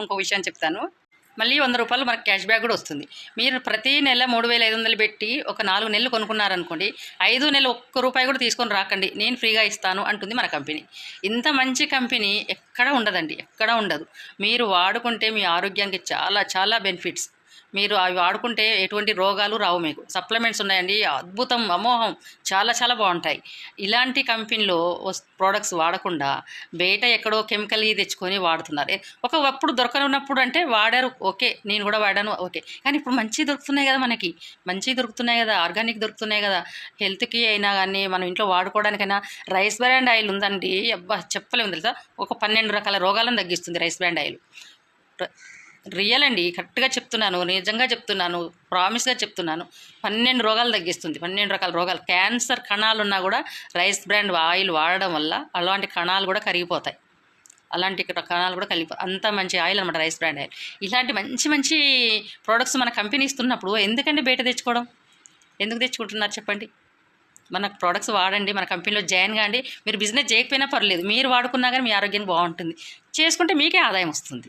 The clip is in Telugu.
ఇంకో విషయం చెప్తాను. మళ్ళీ వంద రూపాయలు మనకు క్యాష్ బ్యాక్ కూడా వస్తుంది. మీరు ప్రతి నెల మూడు వేల ఐదు వందలు పెట్టి ఒక నాలుగు నెలలు కొనుక్కున్నారనుకోండి ఐదు నెలలు ఒక్క రూపాయి కూడా తీసుకొని రాకండి. నేను ఫ్రీగా ఇస్తాను అంటుంది మన కంపెనీ. ఇంత మంచి కంపెనీ ఎక్కడ ఉండదండి ఎక్కడ ఉండదు. మీరు వాడుకుంటే మీ ఆరోగ్యానికి చాలా చాలా బెనిఫిట్స్. మీరు అవి వాడుకుంటే ఎటువంటి రోగాలు రావు మీకు. సప్లిమెంట్స్ ఉన్నాయండి. అద్భుతం అమోహం చాలా చాలా బాగుంటాయి. ఇలాంటి కంపెనీలో ప్రోడక్ట్స్ వాడకుండా బయట ఎక్కడో కెమికల్ తెచ్చుకొని వాడుతున్నారు. ఒకప్పుడు దొరకనున్నప్పుడు అంటే వాడారు ఓకే నేను కూడా వాడాను ఓకే. కానీ ఇప్పుడు మంచి దొరుకుతున్నాయి కదా మనకి. మంచి దొరుకుతున్నాయి కదా ఆర్గానిక్ దొరుకుతున్నాయి కదా. హెల్త్కి అయినా కానీ మనం ఇంట్లో వాడుకోవడానికైనా రైస్ బ్రాండ్ ఆయిల్ ఉందండి. అబ్బా చెప్పలేము తెలుసా? ఒక పన్నెండు రకాల రోగాలను తగ్గిస్తుంది రైస్ బ్రాండ్ ఆయిల్. రియల్ అండి కరెక్ట్గా చెప్తున్నాను నిజంగా చెప్తున్నాను ప్రామిస్గా చెప్తున్నాను. పన్నెండు రోగాలు తగ్గిస్తుంది పన్నెండు రకాల రోగాలు. క్యాన్సర్ కణాలు ఉన్నా కూడా రైస్ బ్రాండ్ ఆయిల్ వాడడం వల్ల అలాంటి కణాలు కూడా కరిగిపోతాయి. అలాంటి కణాలు కూడా కలిపి అంత మంచి ఆయిల్ అనమాట రైస్ బ్రాండ్ ఆయిల్. ఇలాంటి మంచి మంచి ప్రోడక్ట్స్ మన కంపెనీ ఇస్తున్నప్పుడు ఎందుకండి బయట తెచ్చుకోవడం? ఎందుకు తెచ్చుకుంటున్నారు చెప్పండి? మన ప్రోడక్ట్స్ వాడండి మన కంపెనీలో జాయిన్ కాండి. మీరు బిజినెస్ చేయకపోయినా పర్లేదు మీరు వాడుకున్నా కానీ మీ ఆరోగ్యం బాగుంటుంది. చేసుకుంటే మీకే ఆదాయం వస్తుంది.